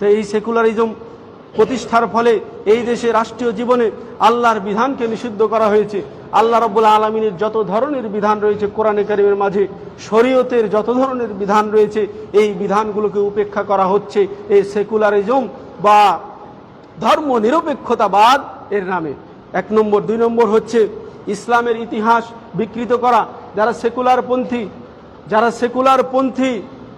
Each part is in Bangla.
তো এই সেকুলারিজম প্রতিষ্ঠার ফলে এই দেশে রাষ্ট্রীয় জীবনে আল্লাহর বিধানকে নিষিদ্ধ করা হয়েছে। আল্লাহ রব্বুল আলমিনের যত ধরনের বিধান রয়েছে কোরআনে কারিমের মাঝে, শরীয়তের যত ধরনের বিধান রয়েছে, এই বিধানগুলোকে উপেক্ষা করা হচ্ছে এই সেকুলারিজম বা ধর্ম নিরপেক্ষতাবাদ এর নামে। এক নম্বর। দুই নম্বর হচ্ছে ইসলামের ইতিহাস বিকৃত করা। যারা সেকুলার পন্থী যারা সেকুলার পন্থী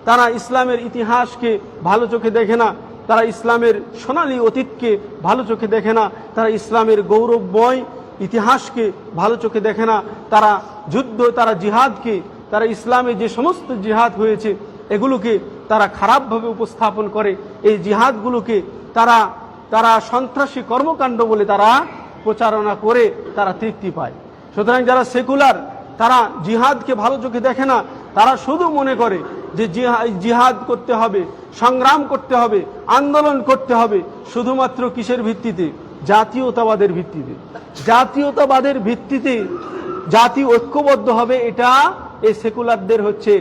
তারা ইসলামের ইতিহাসকে ভালো চোখে দেখে না। তারা ইসলামের সোনালী অতীতকে ভালো চোখে দেখে না, তারা ইসলামের গৌরবময় ইতিহাসকে ভালো চোখে দেখে না, তারা যুদ্ধ, তারা জিহাদকে, তারা ইসলামে যে সমস্ত জিহাদ হয়েছে, এগুলোকে তারা খারাপভাবে উপস্থাপন করে। এই জিহাদগুলোকে তারা তারা সন্ত্রাসী কর্মকাণ্ড বলে তারা প্রচারণা করে, তারা তৃপ্তি পায়। সুতরাং যারা সেকুলার, তারা জিহাদকে ভালো চোখে দেখে না তারা শুধু মনে করে যে জিহাদ করতে হবে, সংগ্রাম করতে হবে, আন্দোলন করতে হবে, শুধুমাত্র কিসের ভিত্তিতে? জাতীয়তাবাদের ভিত্তিতে। জাতীয়তাবাদের ভিত্তিতে জাতি ঐক্যবদ্ধ হবে, এটা এই সেকুলারদের হচ্ছে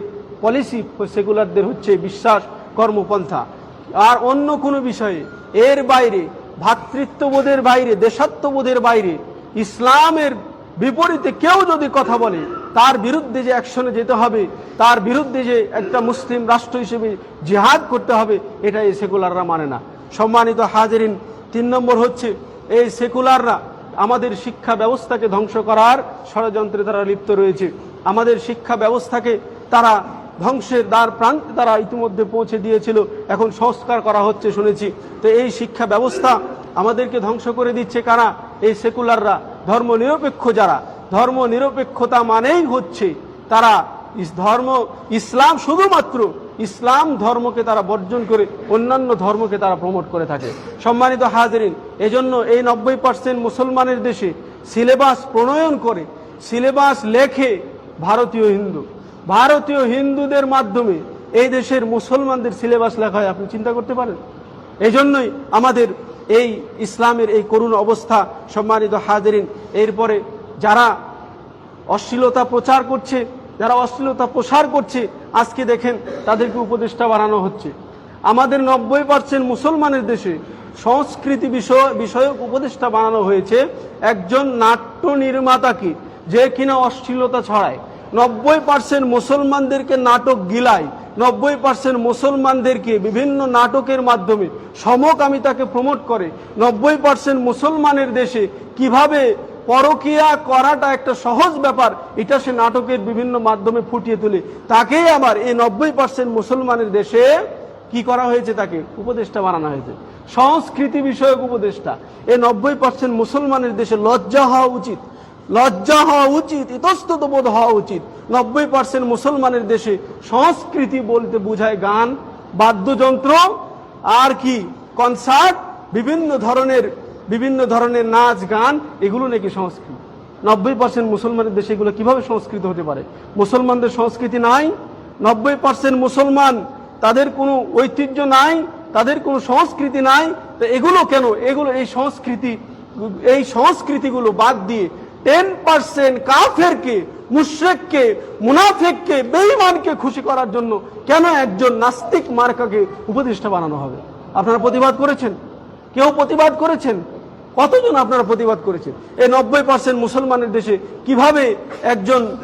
পলিসি সেকুলারদের হচ্ছে বিশ্বাস, কর্মপন্থা। আর অন্য কোনো বিষয়ে এর বাইরে ভ্রাতৃত্ববোধের বাইরে দেশাত্মবোধের বাইরে, ইসলামের বিপরীতে কেউ যদি কথা বলে তার বিরুদ্ধে যে অ্যাকশনে যেতে হবে, তার বিরুদ্ধে যে একটা মুসলিম রাষ্ট্র হিসেবে জিহাদ করতে হবে এটা এই সেকুলাররা মানে না। সম্মানিত হাজারিন, তিন নম্বর হচ্ছে, এই সেকুলাররা আমাদের শিক্ষা ব্যবস্থাকে ধ্বংস করার ষড়যন্ত্রে তারা লিপ্ত রয়েছে। আমাদের শিক্ষা ব্যবস্থাকে তারা ধ্বংসের দ্বার প্রান্তে তারা ইতিমধ্যে পৌঁছে দিয়েছিল, এখন সংস্কার করা হচ্ছে শুনেছি। তো এই শিক্ষা ব্যবস্থা আমাদেরকে ধ্বংস করে দিচ্ছে কারা? এই সেকুলাররা ধর্ম নিরপেক্ষ যারা ধর্ম নিরপেক্ষতা মানেই হচ্ছে তারা ধর্ম, ইসলাম শুধুমাত্র ইসলাম ধর্মকে তারা বর্জন করে অন্যান্য ধর্মকে তারা প্রমোট করে থাকে। সম্মানিত হাজরিন, এজন্য এই নব্বই পার্সেন্ট মুসলমানের দেশে সিলেবাস প্রণয়ন করে সিলেবাস লেখে ভারতীয় হিন্দু। ভারতীয় হিন্দুদের মাধ্যমে এই দেশের মুসলমানদের সিলেবাস লেখা হয়, আপনি চিন্তা করতে পারেন? এই জন্যই আমাদের এই ইসলামের এই করুণ অবস্থা, সম্মানিত হাজরিন, এরপরে যারা অশ্লীলতা প্রচার করছে, যারা অশ্লীলতা প্রসার করছে, আজকে দেখেন তাদেরকে উপদেষ্টা বানানো হচ্ছে। আমাদের নব্বই পার্সেন্ট মুসলমানের দেশে সংস্কৃতি বিষয়, বিষয়ক উপদেষ্টা বানানো হয়েছে একজন নাট্য নির্মাতাকে যে কিনা অশ্লীলতা ছড়ায়। নব্বই পার্সেন্ট মুসলমানদেরকে নাটক গিলায়। নব্বই পার্সেন্ট মুসলমানদেরকে বিভিন্ন নাটকের মাধ্যমে সমকামিতাকে প্রমোট করে। নব্বই পার্সেন্ট মুসলমানের দেশে কীভাবে পরকিয়া করাটা একটা সহজ ব্যাপার। এটা সে নাটকের বিভিন্ন মাধ্যমে ফুটিয়ে তোলে। তাকেই আবার এই নব্বই পার্সেন্ট মুসলমানের দেশে কি করা হয়েছে তাকে? উপদেষ্টা বানানো হয়েছে। সংস্কৃতি বিষয়ক উপদেষ্টা। এই নব্বই পার্সেন্ট মুসলমানের দেশে লজ্জা হওয়া উচিত। লজ্জা হওয়া উচিত ইতস্তত বোধ হওয়া উচিত। নব্বই পার্সেন্ট মুসলমানের দেশে সংস্কৃতি বলতে বোঝায় গান, বাদ্যযন্ত্র, আর কি, কনসার্ট, বিভিন্ন ধরনের বিভিন্ন ধরনের নাচ, গান, এগুলো নাকি সংস্কৃত। নব্বই পার্সেন্ট মুসলমানের দেশে এগুলো কীভাবে সংস্কৃত হতে পারে? মুসলমানদের সংস্কৃতি নাই, নব্বই পার্সেন্ট মুসলমান, তাদের কোনো ঐতিহ্য নাই, তাদের কোনো সংস্কৃতি নাই, তো এগুলো কেন? এগুলো এই সংস্কৃতি, এই সংস্কৃতিগুলো বাদ দিয়ে টেন পার্সেন্ট কাফেরকে, মুশ্রেককে, মুনাফেককে, বেঈমানকে খুশি করার জন্য কেন একজন নাস্তিক মার্কাকে উপদেষ্টা বানানো হবে? আপনারা প্রতিবাদ করেছেন? কেউ প্রতিবাদ করেছেন? কতজন আপনারা প্রতিবাদ করেছেন? এই নব্বই পার্সেন্ট মুসলমানের দেশে কীভাবে একজন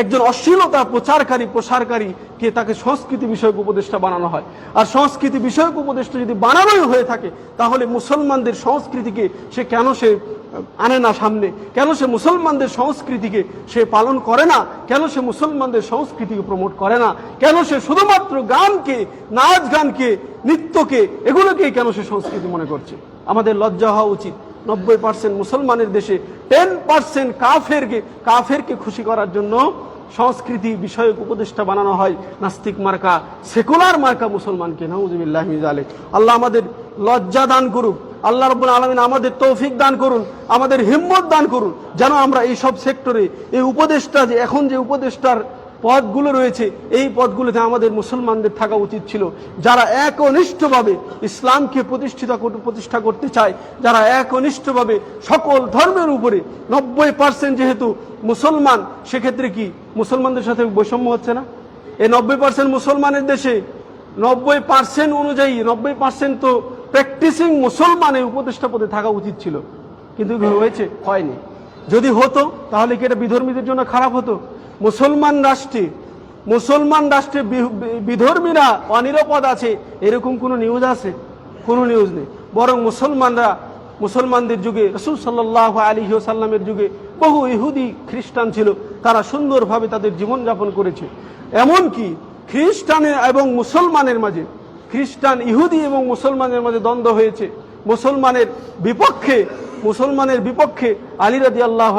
একজন অশ্লীলতা প্রচারকারী, প্রসারকারী কে তাকে সংস্কৃতি বিষয়ক উপদেষ্টা বানানো হয়? আর সংস্কৃতি বিষয়ক উপদেষ্টা যদি বানানোই হয়ে থাকে, তাহলে মুসলমানদের সংস্কৃতিকে সে কেন সে আনে না সামনে? কেন সে মুসলমানদের সংস্কৃতিকে সে পালন করে না? কেন সে মুসলমানদের সংস্কৃতিকে প্রমোট করে না? কেন সে শুধুমাত্র গানকে, নাচ গানকে, নৃত্যকে, এগুলোকেই কেন সে সংস্কৃতি মনে করছে? আমাদের লজ্জা হওয়া উচিত। নব্বই পার্সেন্ট মুসলমানের দেশে টেন পার্সেন্ট কাফেরকে কাফেরকে খুশি করার জন্য সংস্কৃতি বিষয়ক উপদেষ্টা বানানো হয় নাস্তিক মার্কা, সেকুলার মার্কা মুসলমানকে। নজুবিল্লাহ আলেক আল্লাহ আমাদের লজ্জা দান করুক। আল্লাহ রব্বুল আলমিন আমাদের তৌফিক দান করুন, আমাদের হিম্মত দান করুন। যেন আমরা এই সব সেক্টরে এই উপদেষ্টা যে, এখন যে উপদেষ্টার পদগুলো রয়েছে, এই পদগুলোতে আমাদের মুসলমানদের থাকা উচিত ছিল। যারা একনিষ্ঠভাবে ইসলামকে প্রতিষ্ঠিত প্রতিষ্ঠা করতে চায়, যারা একনিষ্ঠভাবে সকল ধর্মের উপরে নব্বই পার্সেন্ট যেহেতু মুসলমান, সেক্ষেত্রে কি মুসলমানদের সাথে বৈষম্য হচ্ছে না? এই নব্বই পার্সেন্ট মুসলমানের দেশে নব্বই পার্সেন্ট অনুযায়ী, নব্বই পার্সেন্ট তো প্র্যাকটিসিং মুসলমানের উপদেষ্টা পদে থাকা উচিত ছিল। কিন্তু হয়েছে, হয়নি। যদি হতো, তাহলে কি এটা বিধর্মীদের জন্য খারাপ হতো? মুসলমান রাষ্ট্রে মুসলমান রাষ্ট্রে বিধর্মীরা অনিরাপদ আছে, এরকম কোনো নিউজ আছে? কোনো নিউজ নেই। বরং মুসলমানরা, মুসলমানদের যুগে, রসুল সাল্লাহ আলী সাল্লামের যুগে বহু ইহুদি খ্রিস্টান ছিল, তারা সুন্দরভাবে তাদের জীবনযাপন করেছে। এমনকি খ্রিস্টানের এবং মুসলমানের মাঝে, খ্রিস্টান ইহুদি এবং মুসলমানের মাঝে দ্বন্দ্ব হয়েছে। মুসলমানের বিপক্ষে মুসলমানের বিপক্ষে আলী রাদি আল্লাহ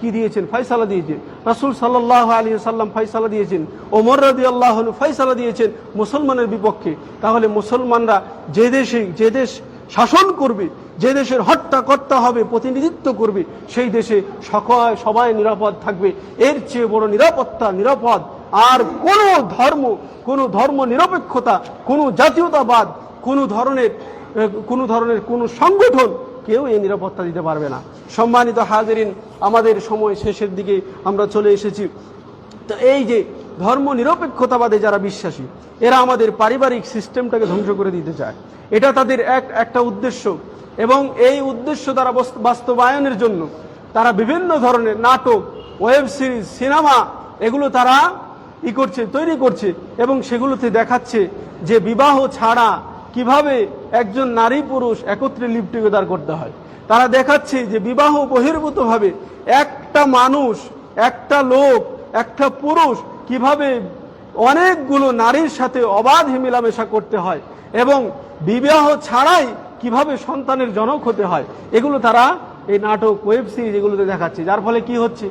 কি দিয়েছেন? ফয়সালা দিয়েছেন রাসুল সাল্লাহ আলী সাল্লাম ফয়সালা দিয়েছেন। ওমর রাদি আল্লাহ ফয়সালা দিয়েছেন মুসলমানের বিপক্ষে। তাহলে মুসলমানরা যে দেশে, যে দেশ শাসন করবে, যে দেশের হত্যা কর্তা হবে, প্রতিনিধিত্ব করবে, সেই দেশে সকল, সবাই নিরাপদ থাকবে। এর চেয়ে বড় নিরাপত্তা, নিরাপদ আর কোনো ধর্ম কোনো ধর্ম নিরপেক্ষতা, কোনো জাতীয়তাবাদ, কোনো ধরনের কোনো ধরনের কোনো সংগঠন কেউ এই নিরাপত্তা দিতে পারবে না। সম্মানিত হাজিরিন, আমাদের সময় শেষের দিকে আমরা চলে এসেছি। তো এই যে ধর্ম নিরপেক্ষতাবাদে যারা বিশ্বাসী, এরা আমাদের পারিবারিক সিস্টেমটাকে ধ্বংস করে দিতে চায়। এটা তাদের এক, একটা উদ্দেশ্য। এবং এই উদ্দেশ্য তারা বাস্তবায়নের জন্য তারা বিভিন্ন ধরনের নাটক, ওয়েব সিরিজ, সিনেমা, এগুলো তারা ই করছে, তৈরি করছে এবং সেগুলোতে দেখাচ্ছে যে বিবাহ ছাড়া কীভাবে একজন নারী পুরুষ একত্রে লিভ টুগেদার করতে হয়। তারা দেখাচ্ছে যে বিবাহ বহির্ভূতভাবে একটা মানুষ, একটা লোক, একটা পুরুষ কীভাবে অনেকগুলো নারীর সাথে অবাধ মেলামেশা করতে হয় এবং বিবাহ ছাড়াই কীভাবে সন্তানের জনক হতে হয়, এগুলো তারা এই নাটক, ওয়েব সিরিজ এগুলোতে দেখাচ্ছে। যার ফলে কি হচ্ছে?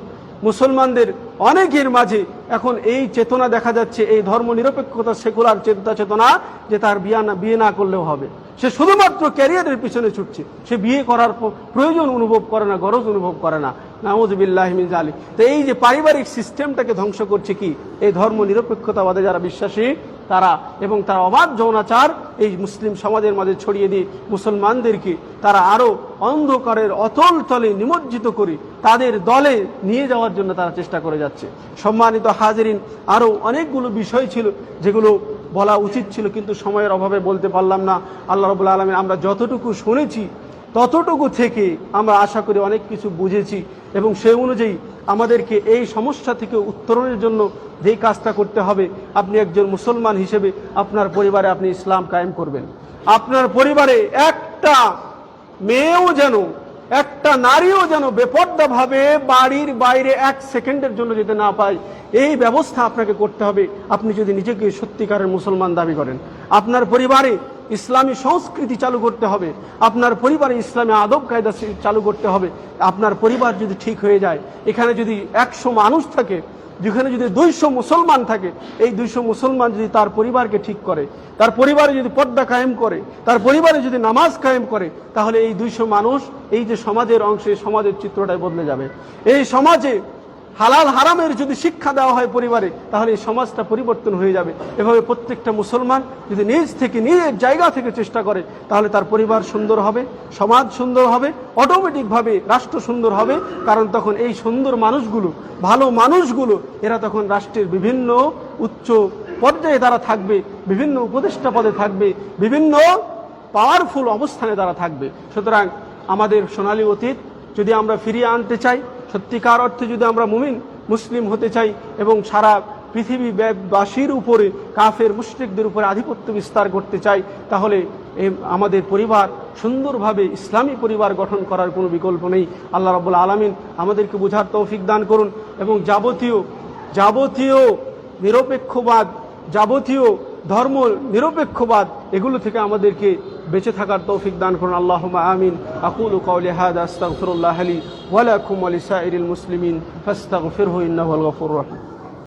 মুসলমানদের অনেকের মাঝে এখন এই চেতনা দেখা যাচ্ছে, এই ধর্ম নিরপেক্ষতা সেকুলার চেতনা চেতনা যে তার না, বিয়ে না করলেও হবে। সে শুধুমাত্র ক্যারিয়ারের পিছনে ছুটছে। সে বিয়ে করার প্রয়োজন অনুভব করে না, গরজ অনুভব করে না। নামজবিল্লাহমিন জালি তো এই যে পারিবারিক সিস্টেমটাকে ধ্বংস করছে কি? এই ধর্ম নিরপেক্ষতাবাদে যারা বিশ্বাসী, তারা এবং তারা অবাধ যৌনাচার এই মুসলিম সমাজের মাঝে ছড়িয়ে দিয়ে মুসলমানদেরকে তারা আরও অন্ধকারের অতল তলে নিমজ্জিত করে তাদের দলে নিয়ে যাওয়ার জন্য তারা চেষ্টা করে যাচ্ছে। সম্মানিত হাজিরিন আরও অনেকগুলো বিষয় ছিল যেগুলো বলা উচিত ছিল, কিন্তু সময়ের অভাবে বলতে পারলাম না। আল্লাহ রবুল্লা আলমী আমরা যতটুকু শুনেছি, ততটুকু থেকে আমরা আশা করি অনেক কিছু বুঝেছি। এবং সে অনুযায়ী আমাদেরকে এই সমস্যা থেকে উত্তরণের জন্য যেই কাজটা করতে হবে, আপনি একজন মুসলমান হিসেবে আপনার পরিবারে আপনি ইসলাম কায়েম করবেন। আপনার পরিবারে একটা মেয়েও যেন একটা নারীও যেন বেপর্দাভাবে বাড়ির বাইরে এক সেকেন্ডের জন্য যেতে না পায়, এই ব্যবস্থা আপনাকে করতে হবে। আপনি যদি নিজেকে সত্যিকারের মুসলমান দাবি করেন, আপনার পরিবারে ইসলামী সংস্কৃতি চালু করতে হবে, আপনার পরিবারে ইসলামী আদব কায়দা চালু করতে হবে, আপনার পরিবার যদি ঠিক হয়ে যায়, এখানে যদি একশো মানুষ থাকে যেখানে যদি দুইশো মুসলমান থাকে, এই দুইশো মুসলমান যদি তার পরিবারকে ঠিক করে, তার পরিবারে যদি পর্দা কায়েম করে, তার পরিবারে যদি নামাজ কায়েম করে, তাহলে এই দুইশো মানুষ এই যে সমাজের অংশে, সমাজের চিত্রটাই বদলে যাবে। এই সমাজে হালাল হারামের যদি শিক্ষা দেওয়া হয় পরিবারে, তাহলে এই সমাজটা পরিবর্তন হয়ে যাবে। এভাবে প্রত্যেকটা মুসলমান যদি নিজ থেকে নিজের জায়গা থেকে চেষ্টা করে, তাহলে তার পরিবার সুন্দর হবে, সমাজ সুন্দর হবে অটোমেটিকভাবে রাষ্ট্র সুন্দর হবে, কারণ তখন এই সুন্দর মানুষগুলো, ভালো মানুষগুলো, এরা তখন রাষ্ট্রের বিভিন্ন উচ্চ পর্যায়ে তারা থাকবে, বিভিন্ন উপদেষ্টা পদে থাকবে, বিভিন্ন পাওয়ারফুল অবস্থানে তারা থাকবে। সুতরাং আমাদের সোনালী অতীত যদি আমরা ফিরিয়ে আনতে চাই সত্যিকার অর্থে যদি আমরা মুমিন, মুসলিম হতে চাই এবং সারা পৃথিবী বাসীর উপরে, কাফের, মুশরিকদের উপরে আধিপত্য বিস্তার করতে চাই, তাহলে আমাদের পরিবার সুন্দরভাবে ইসলামী পরিবার গঠন করার কোনো বিকল্প নেই। আল্লাহ রাবুল আলমিন আমাদেরকে বোঝার তৌফিক দান করুন এবং যাবতীয় যাবতীয় নিরপেক্ষবাদ, যাবতীয় ধর্ম নিরপেক্ষবাদ, এগুলো থেকে আমাদেরকে বেঁচে থাকার তৌফিক দান করুন আল্লাহ আমিন আকুল কাউলি হাদ আস্তাগফিরুল্লাহ আলী ওয়ালাকুম আলিসাইরিল মুসলিমিন ফাস্তাগফিরহু ইন্নাহুল গফুর রহিম